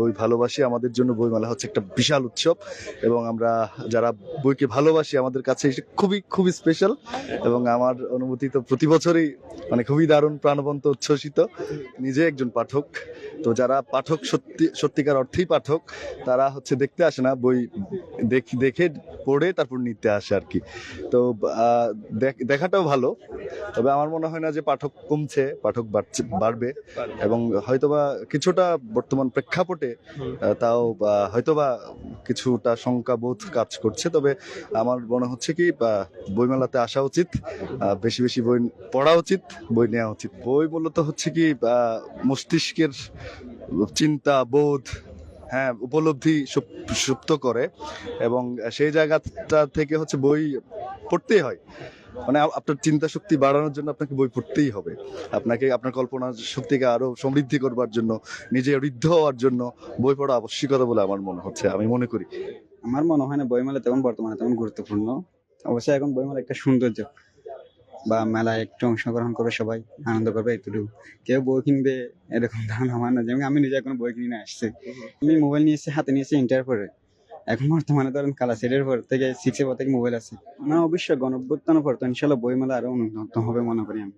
বই ভালোবাসি, আমাদের জন্য বইমেলা হচ্ছে একটা বিশাল উৎসব এবং আমরা যারা বইকে ভালোবাসি, আমাদের কাছে খুবই খুবই স্পেশাল এবং আমার অনুভূতি তো প্রতি বছরই মানে খুবই দারুণ, প্রাণবন্ত, উচ্ছ্বসিত। নিজে একজন পাঠক। তো যারা পাঠক সত্যি, সত্যিকার অর্থেই পাঠক, তারা হচ্ছে দেখতে আসে না, বই দেখ- দেখে, পড়ে, তারপর নিতে আসে আর কি। তো দেখ- দেখাটাও ভালো। তবে আমার মনে হয় না যে পাঠক কমছে, পাঠক বাড়ছে, বাড়বে। এবং হয়তোবা কিছুটা বর্তমান প্রেক্ষাপটে তাও হয়তোবা কিছুটা শঙ্কাবোধ কাজ করছে, তবে আমার মনে হচ্ছে কি বইমেলাতে আসা উচিত বেশি বেশি বই পড়া উচিত, বই নেওয়া উচিত। বই মূলত হচ্ছে কি মস্তিষ্কের চিন্তা, বোধ হ্যাঁ উপলব্ধি সুপ- সুপ্ত করে, এবং সেই জায়গাটা থেকে হচ্ছে বই পড়তেই হয়। মানে আপনার চিন্তা শক্তি বাড়ানোর জন্য আপনাকে বই পড়তেই হবে। আপনাকে আপনার কল্পনা শক্তিকে আরও সমৃদ্ধি করবার জন্য নিজে ঋদ্ধ হওয়ার জন্য বই পড়া আবশ্যিকতা বলে আমার মনে হচ্ছে। আমি মনে করি। আমার মনে হয় না বইমেলা তেমন বর্তমানে তেমন গুরুত্বপূর্ণ। অবশ্যই এখন বইমেলা একটা সৌন্দর্য বা মেলায় একটু অংশগ্রহণ করবে সবাই আনন্দ করবে একটু কেউ বই কিনবে এরকম ধারণা আমার না যেমন আমি নিজে এখন বই কিনে আসছি। আমি মোবাইল নিয়ে এসেছি হাতে নিয়েছি ইন্টার পরে এখন বর্তমানে ধরেন কালা সেটের পর থেকে সিক্সের পর থেকে মোবাইল আছে। না, অবশ্যই গণঅভ্যুত্থানের পর তো ইনশাল্লাহ বইমেলা আরও উন্নত হবে মনে করি আমি।